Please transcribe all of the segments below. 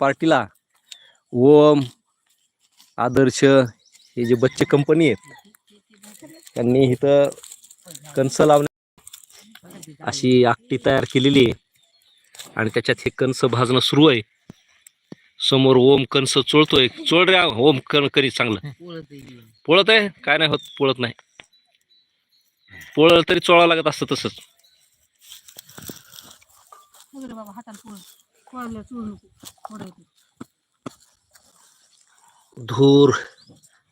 पार्टीला. ओम आदर्श हे जे बच्चे कंपनी आहेत त्यांनी इथं कणस लावण्या अशी आकटी तयार केलेली आहे. आणि त्याच्यात हे कणस भाजणं सुरू आहे. समोर ओम कणस चोळतोय. चोळ रे ओम कण करी चांगलं. पोळत आहे? काय नाही होत पोळत नाही. पोळलं तरी चोळावं लागत असतं तसंच. धूर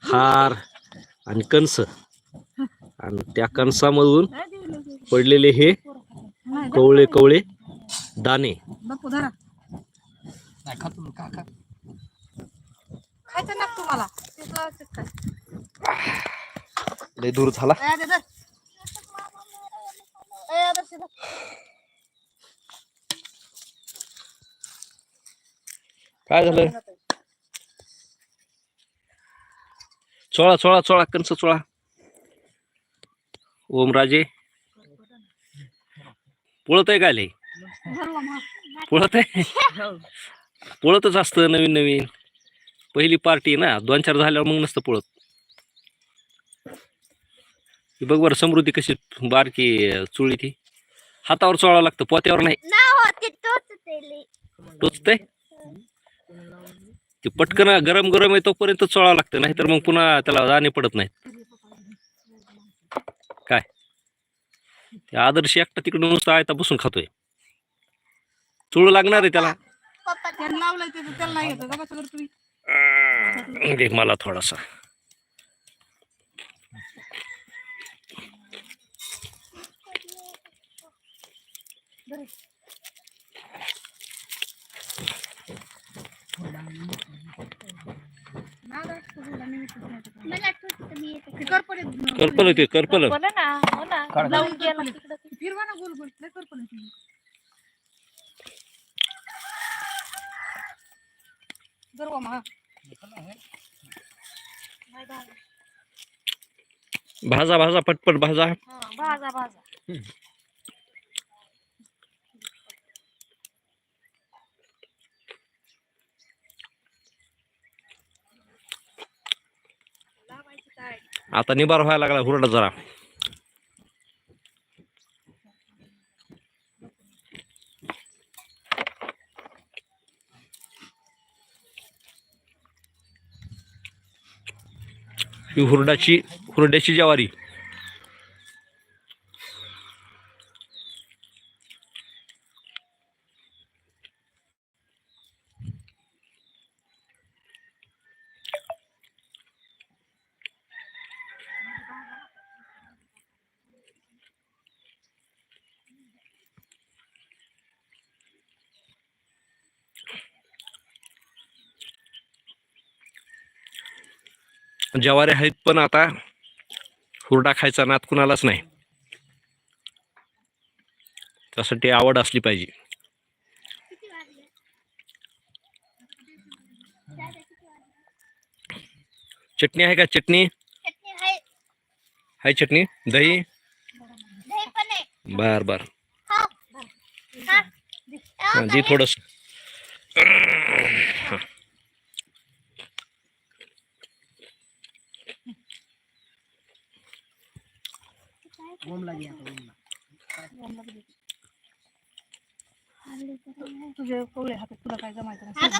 हार आणि कणस आणि त्या कणसामधून पडलेले हे कवळे कवळे दाणे. लय धूर झाला ए, आधी धर. ए, आदर्श धर. काय झालं चोळा चोळा चोळा कणस चोळा. ओमराजे पोळत आहे काय. पोळत आहे पोळतच असतं नवीन नवीन. पहिली पार्टी ना दोन चार झाल्यावर मग नसतं पोळत. बघ बरं समृद्धी कशी बारकी चुळी ती. हातावर चोळा लागतं पोत्यावर नाही. टोचतंय? ते पटकन गरम गरम आहे तोपर्यंत चोळा लागतं नाहीतर मग पुन्हा त्याला दाणे पडत नाहीत. काय? ते आदर्श एकटा तिकडे नुसतं आयता बसून खातोय. चुळ लागणार आहे त्याला. नाही दे मला थोडासा. करपले ते करपल. बोला ना हो ना लावून गेला तिकडं फिरवा ना गोल गोल. लय करपले गरवा भाजा भाजा. पटपट भाजा. हा, भाजा भाजा. आता निबार व्हायला लागला हुरडा जरा. ही हुरडाची हुरड्याची जवारी. ज्वारी आहेत पण आता हुरडा खायचा नाद कुणालाच नाही. त्यासाठी आवड असली पाहिजे. चटणी आहे का? चटणी? आहे. चटणी? दही? बर बर. हा, दे थोडस. ओमला घे आता ओमला. तुझे कवळे हातात तुला काय जमायचं